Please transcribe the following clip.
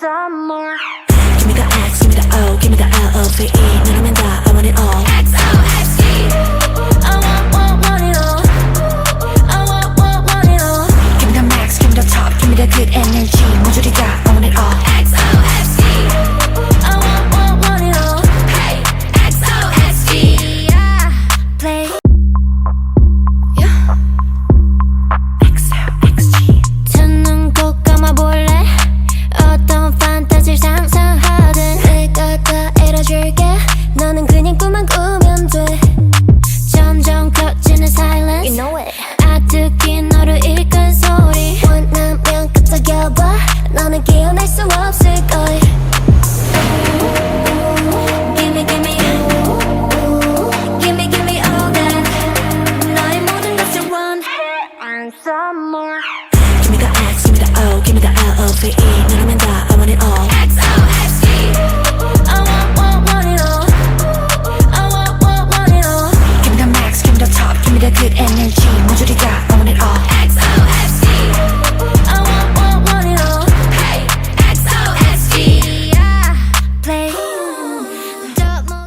some more. Give me the X, give me the O, give me the L O V E. 너라면 다, I want it all. X O X E. I want, want, want it all. I want, want, want it all. Give me the max, give me the top, give me the good energy. summer. Give me the X, give me the O, give me the